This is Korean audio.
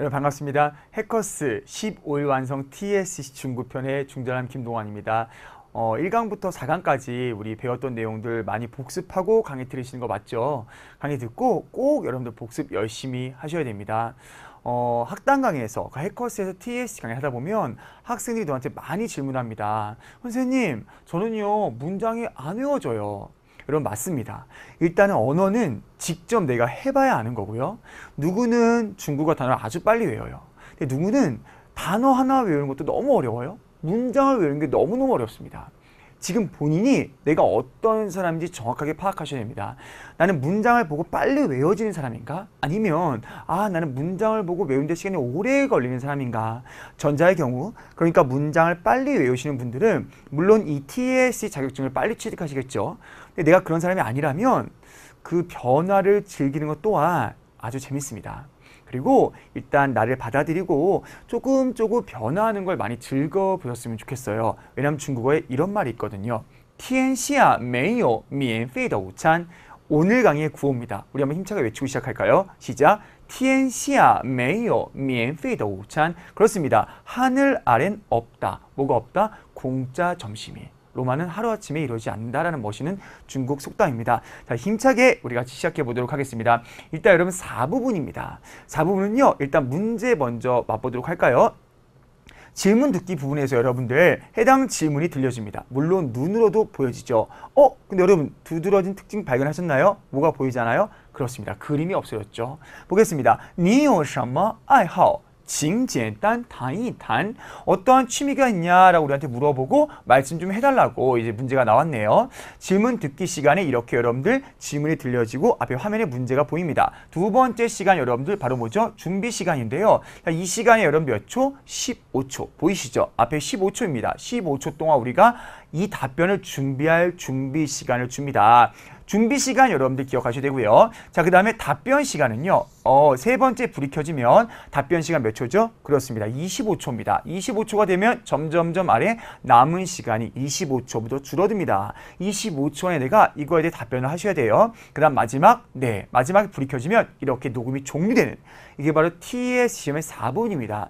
여러분 반갑습니다. 해커스 15일 완성 TSC 중급편의 중전함 김동환입니다. 어, 1강부터 4강까지 우리 배웠던 내용들 많이 복습하고 강의 들으시는 거 맞죠? 강의 듣고 꼭 여러분들 복습 열심히 하셔야 됩니다. 어, 학당 강의에서 그 해커스에서 TSC 강의 하다 보면 학생들이 너한테 많이 질문합니다. 선생님, 저는요 문장이 안 외워져요. 여러분 맞습니다. 일단은 언어는 직접 내가 해봐야 아는 거고요. 누구는 중국어 단어를 아주 빨리 외워요. 근데 누구는 단어 하나 외우는 것도 너무 어려워요. 문장을 외우는 게 너무너무 어렵습니다. 지금 본인이 내가 어떤 사람인지 정확하게 파악하셔야 됩니다. 나는 문장을 보고 빨리 외워지는 사람인가? 아니면 아 나는 문장을 보고 외우는데 시간이 오래 걸리는 사람인가? 전자의 경우 그러니까 문장을 빨리 외우시는 분들은 물론 이 TSC 자격증을 빨리 취득하시겠죠. 근데 내가 그런 사람이 아니라면 그 변화를 즐기는 것 또한 아주 재밌습니다. 그리고 일단 나를 받아들이고 조금 조금 변화하는 걸 많이 즐거워 보셨으면 좋겠어요. 왜냐하면 중국어에 이런 말이 있거든요. 天下没有免费的午餐. 오늘 강의의 구호입니다. 우리 한번 힘차게 외치고 시작할까요? 시작. 天下没有免费的午餐. 그렇습니다. 하늘 아래는 없다. 뭐가 없다? 공짜 점심이. 로마는 하루아침에 이루어지지 않는다라는 멋있는 중국 속담입니다. 자, 힘차게 우리 같이 시작해 보도록 하겠습니다. 일단 여러분 4부분입니다. 4부분은요. 일단 문제 먼저 맛보도록 할까요? 질문 듣기 부분에서 여러분들 해당 질문이 들려집니다. 물론 눈으로도 보여지죠. 어? 근데 여러분 두드러진 특징 발견하셨나요? 뭐가 보이잖아요? 그렇습니다. 그림이 없어졌죠. 보겠습니다. 你有什么爱好? 징简단 단이 단 어떠한 취미가 있냐라고 우리한테 물어보고 말씀 좀 해달라고 이제 문제가 나왔네요. 질문 듣기 시간에 이렇게 여러분들 질문이 들려지고 앞에 화면에 문제가 보입니다. 두 번째 시간 여러분들 바로 뭐죠? 준비 시간인데요. 이 시간에 여러분 몇 초? 15초 보이시죠? 앞에 15초입니다. 15초 동안 우리가 이 답변을 준비할 준비 시간을 줍니다. 준비 시간 여러분들 기억하셔야 되고요. 자, 그 다음에 답변 시간은요. 어, 세 번째 불이 켜지면 답변 시간 몇 초죠? 그렇습니다. 25초입니다. 25초가 되면 점점점 아래 남은 시간이 25초부터 줄어듭니다. 25초 안에 내가 이거에 대해 답변을 하셔야 돼요. 그 다음 마지막, 네, 마지막에 불이 켜지면 이렇게 녹음이 종료되는 이게 바로 TS 시험의 4번입니다.